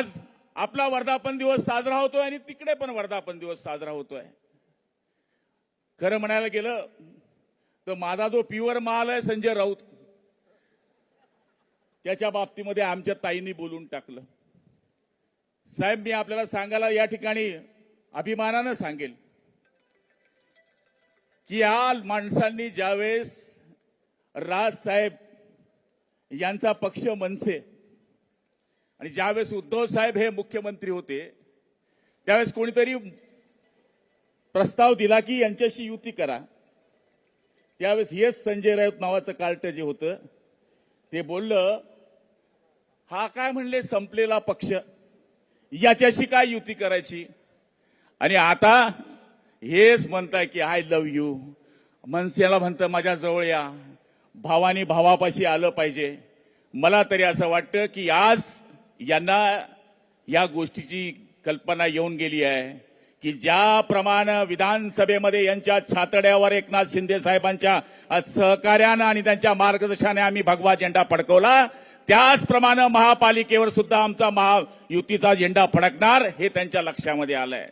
आज आपला वर्धापन दिवस साजरा होतोय आणि तिकडे पण वर्धापन दिवस साजरा होतोय. खरं म्हणायला गेलं तर माझा जो प्युअर माल आहे संजय राऊत त्याच्या बाबतीमध्ये आमच्या ताईंनी बोलून टाकलं. साहेब मी आपल्याला सांगायला या ठिकाणी अभिमानानं सांगेल की या माणसांनी ज्यावेळेस राज साहेब यांचा पक्ष मनसे आणि ज्यावेळेस उद्धव साहेब हे मुख्यमंत्री होते त्यावेळेस कोणीतरी प्रस्ताव दिला की यांच्याशी युती करा. त्यावेळेस हेच संजय राऊत नावाचं कार्ट जे होतं ते बोललं हा काय म्हणले संपलेला पक्ष. याच्याशी काय युती करायची? आणि आता हेच म्हणताय की आय लव्ह यू मनसेला म्हणतं माझ्या जवळ या. भावानी भावापाशी आलं पाहिजे. मला तरी असं वाटतं की आज यांना या गोष्टीची कल्पना येऊन गेली आहे की ज्याप्रमाणे विधानसभेमध्ये यांच्या छातड्यावर एकनाथ शिंदे साहेबांच्या सहकार्यानं आणि त्यांच्या मार्गदर्शनाने आम्ही भगवा झेंडा फडकवला त्याचप्रमाणे महापालिकेवर सुद्धा आमचा महायुतीचा झेंडा फडकणार हे त्यांच्या लक्षामध्ये आलंय.